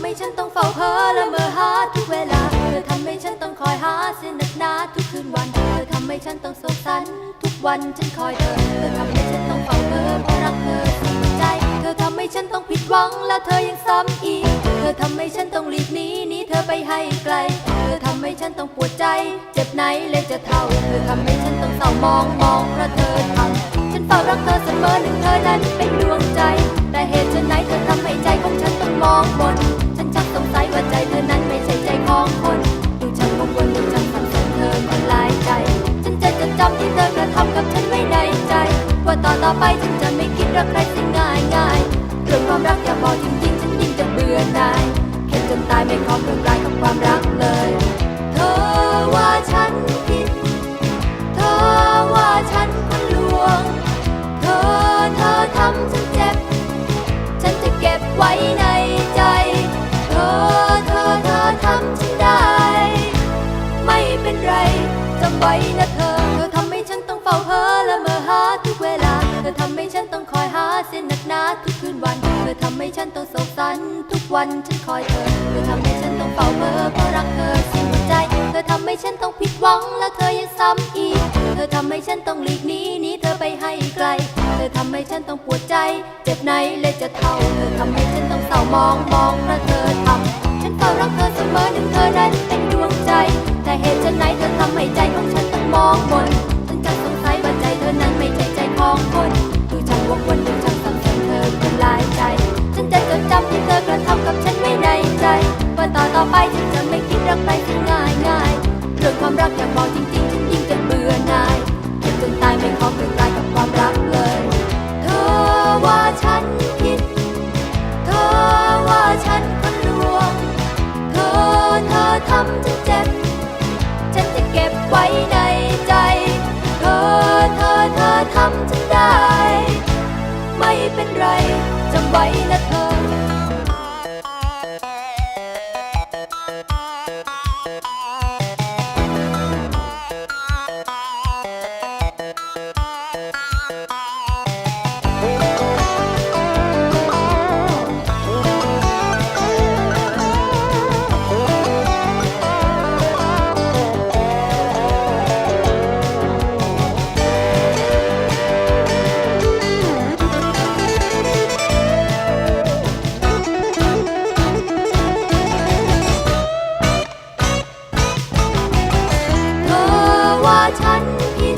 ำให้ฉันต้องเฝ้าเพ้อและเมื่อหาทุกเวลาเธอทำให้ฉันต้องคอยหาเสียนักหนาทุกคืนวันเธอทำให้ฉันต้องโศกสันทุกวันฉันคอยเธอเธอทำให้ฉันต้องเฝ้าเพ้อเพราะรักเธอสุดใจ เธอทำให้ฉันต้องผิดหวังและเธอยังซ้ำอีก เธอทำให้ฉันต้องหลีกหนีหนีเธอไปให้ไกล เธอทำให้ฉันต้องปวดใจ เจ็บไหนเลยจะเท่า เธอทำให้ฉันต้องเศร้ามองมองเพราะเธอทำฉันเฝ้ารักเธอเสมอหนึ่งเธอนั้นเป็นดวงใจ แต่เหตุไฉนไหนเธอทำให้ใจของฉันต้องมองบน ตายไม่ขอเปลี่ยนแปลงกับความรักเลย เธอว่าฉันผิด เธอว่าฉันคนลวง เธอเธอทำฉันเจ็บ ฉันจะเก็บไว้ในใจ เธอเธอเธอทำฉันได้ ไม่เป็นไรจำไว้นะเธอ คืนวัน เธอทำให้ฉันต้องโศกสัน ทุกวันฉันคอยเธอ เธอทำให้ฉันต้องเฝ้าเพ้อเพราะรักเธอสิ้นใจ เธอทำให้ฉันต้องผิดหวัง และเธอยังซ้ำอีก เธอทำให้ฉันต้องหลีกหนีหนีเธอไปให้ไกล เธอทำให้ฉันต้องปวดใจ เจ็บไหนเลยจะเท่า เธอทำให้ฉันต้องเศร้ามองมองเพราะเธอทำฉันเฝ้ารักเธอเสมอหนึ่งเธอนั้นเป็นดวงใจ แต่เหตุไฉนไหนเธอทำให้ใจของฉันต้องมองบน ไว้ในใจ เธอเธอเธอทำฉันได้ ไม่เป็นไรจำไว้นะเธอ ว่